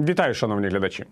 Вітаю, шановні глядачі.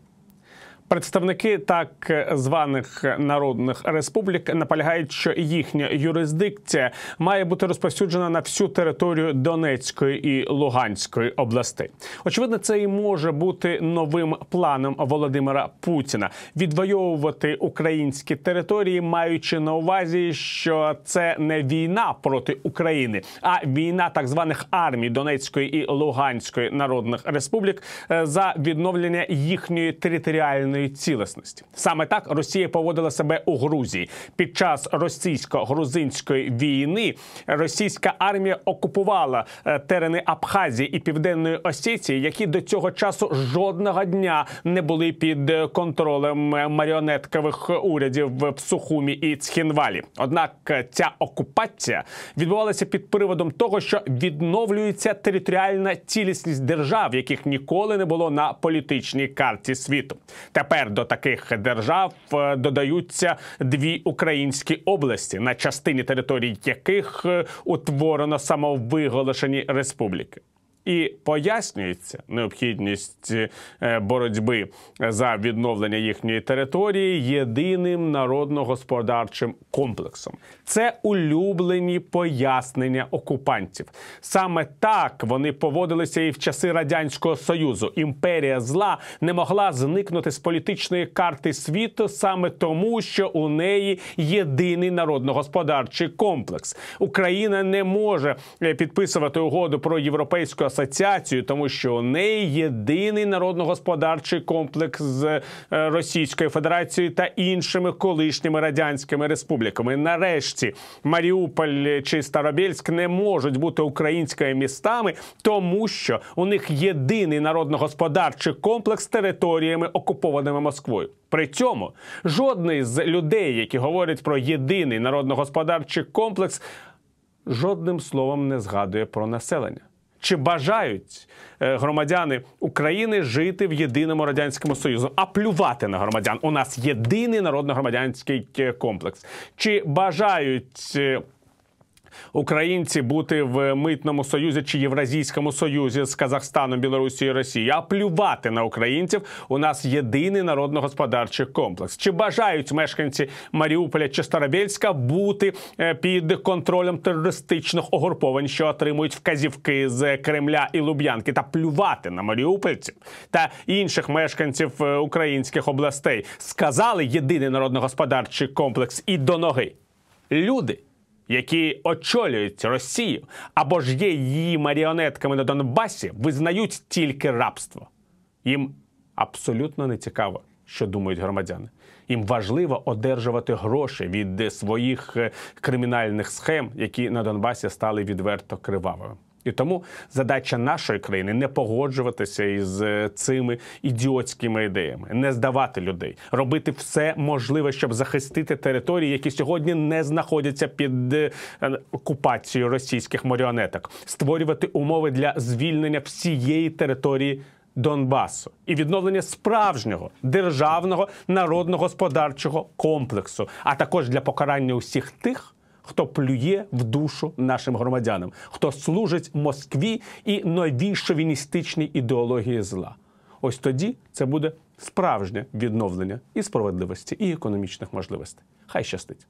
Представники так званих народних республік наполягають, що їхня юрисдикція має бути розповсюджена на всю територію Донецької і Луганської областей. Очевидно, це і може бути новим планом Володимира Путіна відвоювати українські території, маючи на увазі, що це не війна проти України, а війна так званих армій Донецької і Луганської народних республік е, за відновлення їхньої територіальної цілісності. Саме так Росія поводила себе у Грузії під час російсько-грузинської війни. Російська армія окупувала е, терени Абхазії і Південної Осетії, які до цього часу жодного дня не були під контролем маріонеткових урядів в Сухумі і Цхінвалі. Однак е, ця окупація відбувалася під приводом того, що відновлюється територіальна цілісність держав, яких ніколи не було на політичній карті світу. Тепер до таких держав е, додаються дві українські області, на частині територій яких е, утворено самовиголошені республіки. І пояснюється необхідність е, боротьби за відновлення їхньої території єдиним народно-господарчим комплексом. Це улюблені пояснення окупантів. Саме так вони поводилися і в часи радянського союзу. Імперія зла не могла зникнути з політичної карти світу саме тому, що у неї єдиний народно-господарчий комплекс. Україна не може е, підписувати угоду про європейську асоціацію, тому що у неї єдиний народно-господарчий комплекс з е, Російською Федерацією та іншими колишніми радянськими республіками. Нарешті Маріуполь чи Старобільськ не можуть бути українськими містами, тому що у них єдиний народно-господарчий комплекс з територіями окупованими Москвою. При цьому жодний з людей, які говорять про єдиний народно-господарчий комплекс, жодним словом не згадує про населення. Чи бажають е, громадяни України жити в єдиному радянському союзу, а плювати на громадян? У нас єдиний народно-громадянський е, комплекс. Чи бажають е, українці бути в митному союзі чи євразійському союзі з Казахстаном, Білорусією, Росією, а плювати на українців? У нас єдиний народно-господарчий комплекс. Чи бажають мешканці Маріуполя чи Старобєльська бути е, під контролем терористичних угруповань, що отримують вказівки з Кремля і Луб'янки, та плювати на маріупольців та інших мешканців е, українських областей? Сказали єдиний народно-господарчий комплекс і до ноги люди які очолюють Росію або ж є її маріонетками на Донбасі, визнають тільки рабство. Їм абсолютно не цікаво, що думають громадяни. Їм важливо одержувати гроші від своїх е, кримінальних схем, які на Донбасі стали відверто кривавими. І тому задача нашої країни не погоджуватися із е, цими ідіотськими ідеями, не здавати людей, робити все можливе, щоб захистити території, які сьогодні не знаходяться під е, окупацією російських маріонеток, створювати умови для звільнення всієї території. Донбасу і відновлення справжнього державного народно-господарчого комплексу, а також для покарання усіх тих, хто плює в душу нашим громадянам, хто служить Москві і новій шовіністичній ідеології зла. Ось тоді це буде справжнє відновлення і справедливості, і економічних можливостей. Хай щастить.